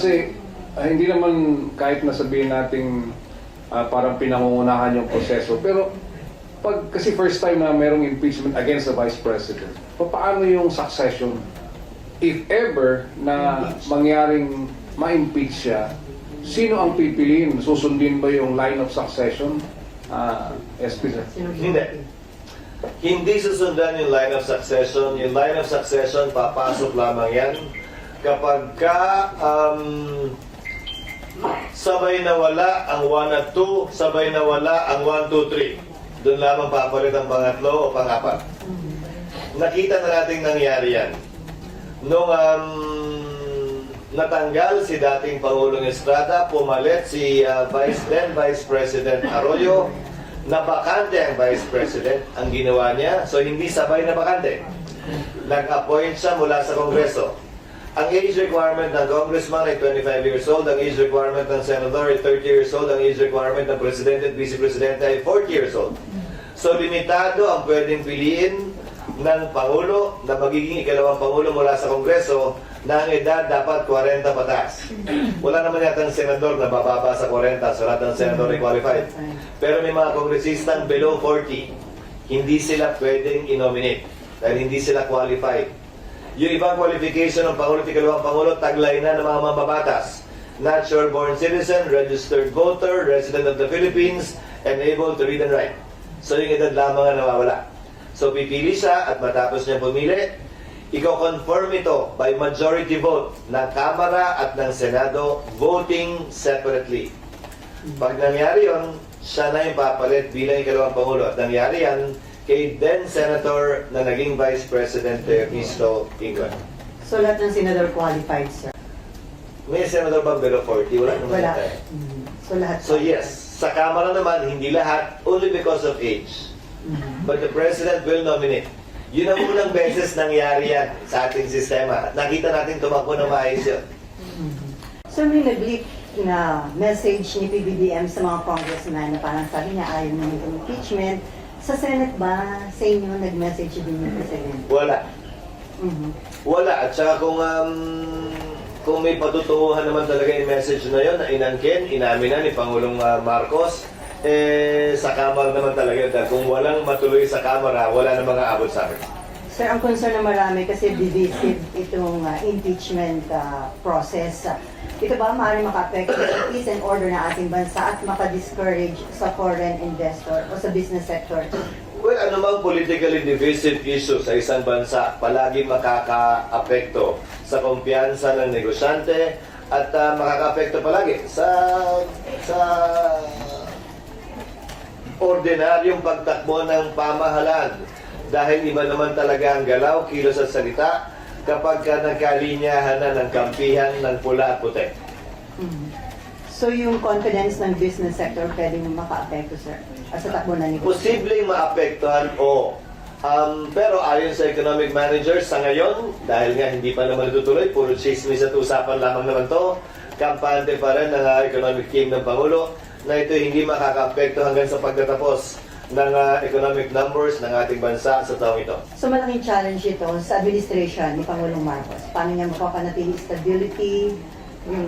Kasi ah, hindi naman kahit na sabihin nating ah, parang pinangungunahan yung proseso. Pero pag kasi first time na merong impeachment against the Vice President, paano yung succession? If ever na mangyaring ma-impeach siya, sino ang pipiliin? Susundin ba yung line of succession? Ah, SP sir. Hindi. Hindi susundan yung line of succession. Yung line of succession, papasok lamang yan kapag ka um, sabay na wala ang 1 at 2, sabay na wala ang 1, 2, 3. Doon lamang papalit ang pangatlo o pangapat. Nakita na natin nangyari yan. Nung um, natanggal si dating Pangulong Estrada, pumalit si uh, Vice then Vice President Arroyo, na bakante ang Vice President ang ginawa niya. So hindi sabay na bakante. Nag-appoint siya mula sa Kongreso. Ang age requirement ng congressman ay 25 years old, ang age requirement ng senator ay 30 years old, ang age requirement ng presidente at vice-presidente ay 40 years old. So limitado ang pwedeng piliin ng Pangulo na magiging ikalawang Pangulo mula sa Kongreso na ang edad dapat 40 patas. Wala naman yata ang senador na bababa sa 40, so lahat ng senador ay qualified. Pero may mga kongresistang below 40, hindi sila pwedeng i-nominate dahil hindi sila qualified. Yung ibang qualification ng Pangulo at ikalawang Pangulo, taglay na ng mga mababatas. Natural born citizen, registered voter, resident of the Philippines, and able to read and write. So yung edad lamang ang nawawala. So pipili siya at matapos niya pumili, i-confirm ito by majority vote ng Kamara at ng Senado voting separately. Pag nangyari yon, siya na yung papalit bilang ikalawang Pangulo. At nangyari yan kay then Senator na naging Vice President Teofisto Ingon. So lahat ng senador qualified, sir? May Senator bang below 40? Wala naman Wala. eh. Mhm. So lahat So yes, sa Kamara naman, hindi lahat, only because of age. Mhm. But the President will nominate. Yun ang unang beses nangyari yan sa ating sistema. At nakita natin tumakbo na maayos yun. So may nag-leak na message ni PBBM sa mga congressman na parang sabi niya ayaw na ng impeachment. Sa Senate ba, sa inyo nag-message din yung President? Wala. Mhm. Wala. At saka kung um, kung may patutunguhan naman talaga yung message na yun, na inangkin, inamin na ni Pangulong uh, Marcos, eh, sa Kamara naman talaga. Dahil kung walang matuloy sa Kamara, wala na mga abot sa amin. Sir, ang concern na marami kasi divisive itong uh, impeachment uh, process. Ito ba maaaring maka-affect sa peace and order ng ating bansa at maka-discourage sa foreign investor o sa business sector? Well, anumang politically divisive issue sa isang bansa, palagi makaka-apekto sa kumpiyansa ng negosyante at uh, makaka-apekto palagi sa sa ordinaryong pagtakbo ng pamahalaan. Dahil iba naman talaga ang galaw, kilos at salita kapag ka nagkalinyahan na ng kampihan ng pula at puti. So yung confidence ng business sector pwedeng maka-apekto, sir? Sa takbo na negosyo? Posibleng maapektuhan o Um, pero ayon sa economic managers sa ngayon, dahil nga hindi pa naman natutuloy, puro chismis at usapan lamang naman to, kampante pa rin ng uh, economic team ng Pangulo na ito hindi makaka-apekto hanggang sa pagtatapos ng uh, economic numbers ng ating bansa sa taong ito. So malaking challenge ito sa administration ni Pangulong Marcos. Paano niya mapapanatili stability, yung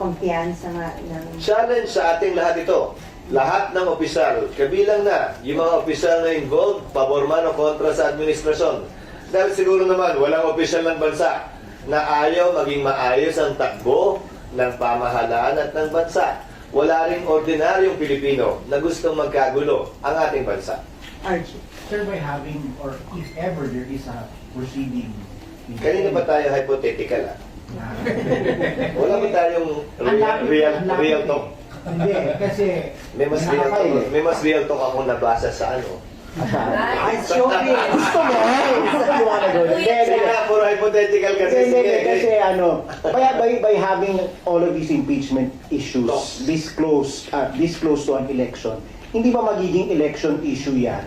kumpiyansa nga ng... Challenge sa ating lahat ito. Lahat ng opisyal, kabilang na yung mga opisyal na involved, pabor man o kontra sa administrasyon. Dahil siguro naman, walang opisyal ng bansa na ayaw maging maayos ang takbo ng pamahalaan at ng bansa. Wala ring ordinaryong Pilipino na gustong magkagulo ang ating bansa. RG. Sir, by having, or if ever there is a proceeding... Kanina ba tayo hypothetical ah? Ah. Wala ba tayong real, real, real talk? Hindi, kasi... May mas real talk, may mas real talk ako nabasa sa ano. Ay, showbiz! Gusto mo? You wanna go? Hindi, Sige hindi. nga, puro hypothetical kasi. Hindi, hindi, kasi ano, by, by, by having all of these impeachment issues this close, uh, this close to an election, hindi ba magiging election issue yan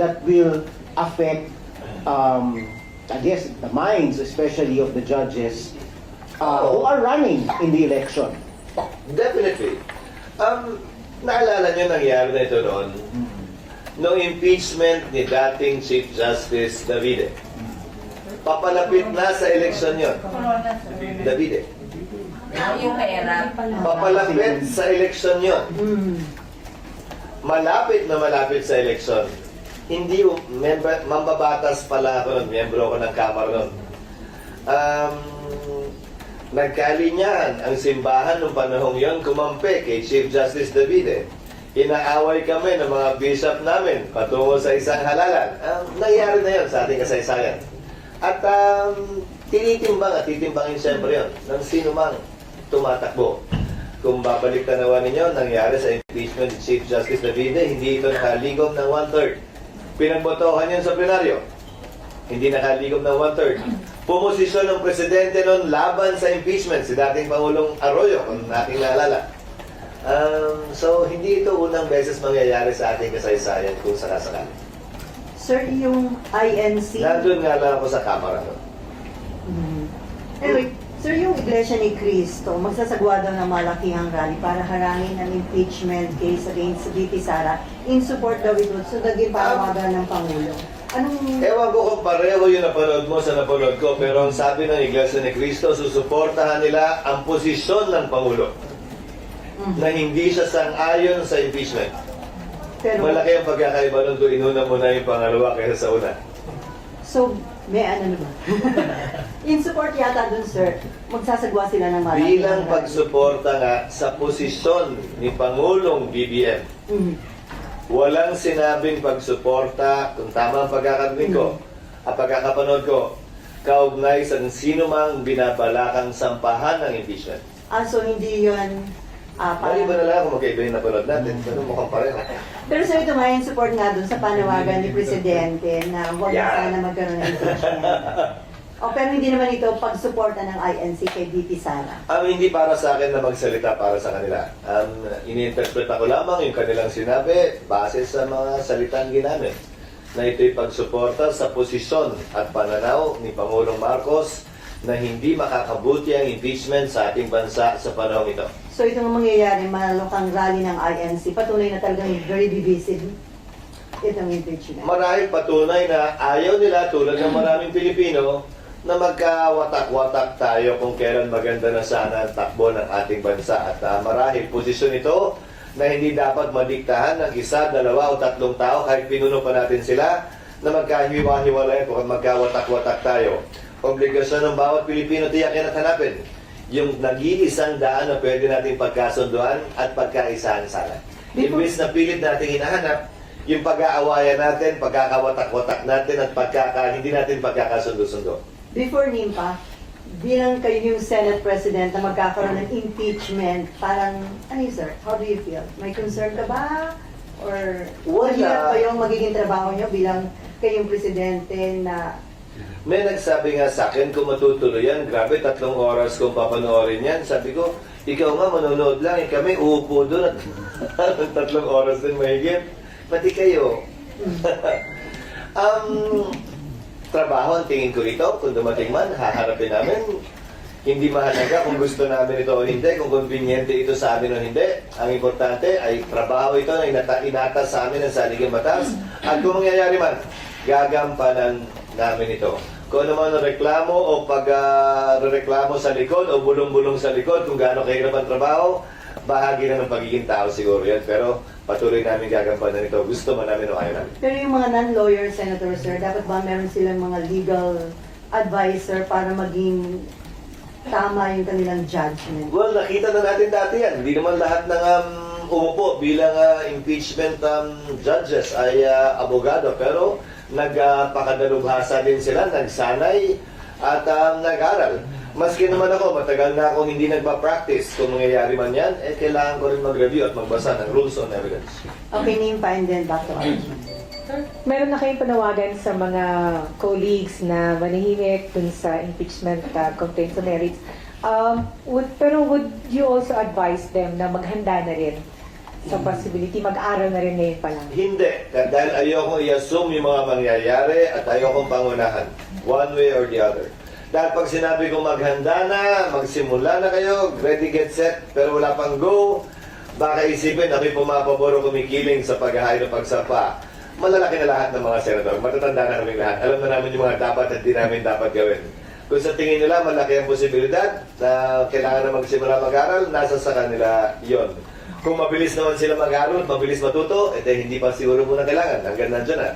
that will affect, um, I guess, the minds, especially of the judges uh, who are running in the election? Definitely. Um, naalala nyo nangyari na ito noon? Noong impeachment ni dating Chief Justice Davide. Papalapit na sa eleksyon yon. Davide. Yung mahirap. Papalapit sa eleksyon yon. Mm. Malapit na malapit sa eleksyon. Hindi, member, mambabatas pala ako nun, miyembro ako ng Kamara nun. Um, nagkalinyahan ang simbahan nung panahong yon kumampi kay Chief Justice Davide. Inaaway kami ng mga bishop namin patungo sa isang halalan. Um, nangyari na yon sa ating kasaysayan. At um, tinitimbang at titimbangin siyempre yon ng sino mang tumatakbo. Kung babalik tanawan ninyo, nangyari sa impeachment ni Chief Justice Davide, hindi ito nakaligom ng one-third. Pinagbotohan yan sa plenaryo. Hindi nakaligom ng one-third. Pumosisyon ng presidente noon laban sa impeachment, si dating Pangulong Arroyo, kung ating naalala. Um, so, hindi ito unang beses mangyayari sa ating kasaysayan kung sakasakali. Sir, yung INC... Nandun nga lang ako sa kamera no? Mm. Anyway, sir, yung Iglesia ni Cristo, magsasagwa daw ng malakihang rally para harangin ang impeachment case against VP Sara in support daw ito sa naging panawagan ng Pangulo. Anong... Ewan ko kung pareho yung napanood mo sa napanood ko, pero ang sabi ng Iglesia ni Cristo, susuportahan nila ang posisyon ng Pangulo. Na hindi siya sang-ayon sa impeachment. Pero, Malaki ang pagkakaiba nun kung inuna mo na yung pangalawa kaysa sa una. so, may ano naman. in support yata dun, sir, magsasagwa sila ng malakihang Bilang pagsuporta nga sa posisyon ni Pangulong BBM, Mm. walang sinabing pagsuporta, kung tama ang pagkakarinig ko, at pagkakapanood ko, kaugnay sa sino mang binabalakang sampahan ng impeachment. Ah, so hindi yun... ah, Mali ba na lang kung magkaiba yung napanood natin? Pero mukhang pareho. Pero sir, yung support nga dun sa panawagan ni Presidente na huwag na Yeah. sana magkaroon ng impeachment. o, pero hindi naman ito pagsuporta ng INC kay VP Sara. Um, hindi para sa akin na magsalita para sa kanila. Um, iniinterpret ko lamang yung kanilang sinabi base sa mga salitang ginamit na ito'y pagsuporta sa posisyon at pananaw ni Pangulong Marcos na hindi makakabuti ang impeachment sa ating bansa sa panahon ito. So ito nga mangyayari, malukang rally ng INC, patunay na talagang very divisive itong impeachment. Marahil patunay na ayaw nila tulad ng maraming Pilipino na magkawatak-watak tayo kung kailan maganda na sana ang takbo ng ating bansa. At ah, marahil posisyon ito na hindi dapat madiktahan ng isa, dalawa o tatlong tao kahit pinuno pa natin sila na magkahiwa-hiwalay kung magkawatak-watak tayo. Obligasyon ng bawat Pilipino tiyakin at hanapin yung nag-iisang daan na pwede nating pagkasunduan at pagkaisahan sana. Imbis na pilit nating hinahanap, yung pag-aawayan natin, pagkakawatak-watak natin at pagkaka, hindi natin pagkakasundo-sundo. Before NIMPA, bilang kayo yung Senate President na magkakaroon ng impeachment, parang, ano yun sir, how do you feel? May concern ka ba? Or Wala. mahirap ba yung magiging trabaho nyo bilang kayong Presidente na May nagsabi nga sa akin, kung matutuloy yan, grabe, tatlong oras kung papanoorin yan. Sabi ko, ikaw nga manonood lang, eh, kami uupo doon at tatlong oras din mahigit. Pati kayo. um, trabaho ang tingin ko ito, kung dumating man, haharapin namin. Hindi mahalaga kung gusto namin ito o hindi, kung conveniente ito sa amin o hindi. Ang importante ay trabaho ito na inata, inatas sa amin ng saligang batas. At kung mangyayari man, gagampanan namin ito. Kung ano man ang reklamo o pag-reklamo sa likod o bulong-bulong sa likod kung gaano kahirap ang trabaho, bahagi na ng pagiging tao siguro yan. Pero patuloy namin gagampanan ito. Gusto man namin o ayaw namin. Pero yung mga non-lawyer senator, sir, dapat ba meron silang mga legal advisor para maging tama yung kanilang judgment? Well, nakita na natin dati yan. Hindi naman lahat ng um, umupo bilang uh, impeachment um, judges ay uh, abogado. Pero nagpakadalubhasa din sila, nagsanay at um, nag-aral. Maski naman ako, matagal na akong hindi nagpa-practice. Kung mangyayari man yan, eh kailangan ko rin mag-review at magbasa ng rules on evidence. Okay, Nimpa, and then back to Arjun. Meron na kayong panawagan sa mga colleagues na manahimik dun sa impeachment uh, complaint sa merits. Um, would, pero would you also advise them na maghanda na rin sa possibility, mag-aral na rin ngayon pa lang? Hindi. Dahil ayoko i-assume yung mga mangyayari at ayoko pangunahan. One way or the other. Dahil pag sinabi ko maghanda na, magsimula na kayo, ready, get set, pero wala pang go, baka isipin ako'y pumapabor o kumikiling sa paghahay ng pagsapa. Malalaki na lahat ng mga senador. Matatanda na kami lahat. Alam na namin yung mga dapat at di namin dapat gawin. Kung sa tingin nila malaki ang posibilidad na kailangan na magsimula mag-aral, nasa sa kanila yon. Kung mabilis naman sila mag-aral, mabilis matuto, ete hindi pa siguro muna kailangan. Hanggang nandyan na.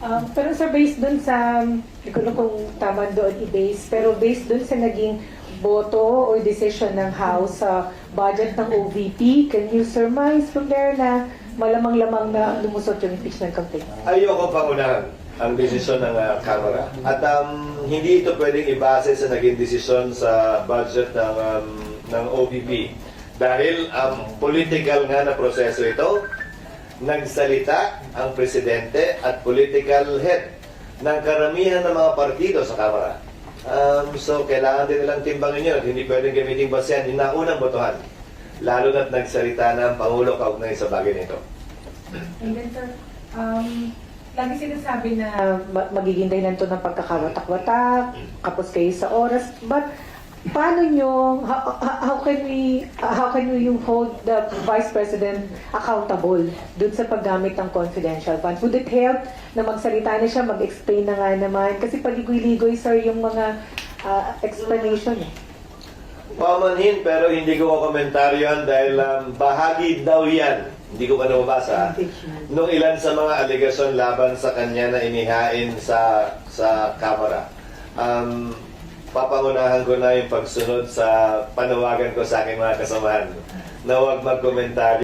Um, pero sir, based dun sa, hindi ko kung tama doon i-base, pero based dun sa naging boto or decision ng House sa budget ng OVP, can you surmise from there na malamang-lamang na lumusot yung impeachment complaint? Ayoko pangunahan ang desisyon ng ah, Kamara. At um, hindi ito pwedeng ibase sa naging desisyon sa budget ng, um, ng OBP. Dahil um, political nga na proseso ito, nagsalita ang presidente at political head ng karamihan ng mga partido sa Kamara. Um, so, kailangan din nilang timbangin yun. Hindi pwedeng gamitin basehan yung naunang botohan. Lalo na't nagsalita na ang Pangulo kaugnay sa bagay nito. And then sir, um, lagi sinasabi na ma- magiging dahilan to ng pagkakawatak-watak, kapos kayo sa oras, but paano nyo, how, how- can we, how can we hold the Vice President accountable dun sa paggamit ng confidential funds? Would it help na magsalita na siya, mag-explain na nga naman? Kasi paligoy-ligoy, sir, yung mga ah, explanation eh. Pamanhin pero hindi ko komentaryo yan dahil um, bahagi daw yan. Hindi ko pa nababasa. Nung ilan sa mga alegasyon laban sa kanya na inihain sa sa kamera. Um, papangunahan ko na yung pagsunod sa panawagan ko sa aking mga kasamahan na huwag magkomentaryo.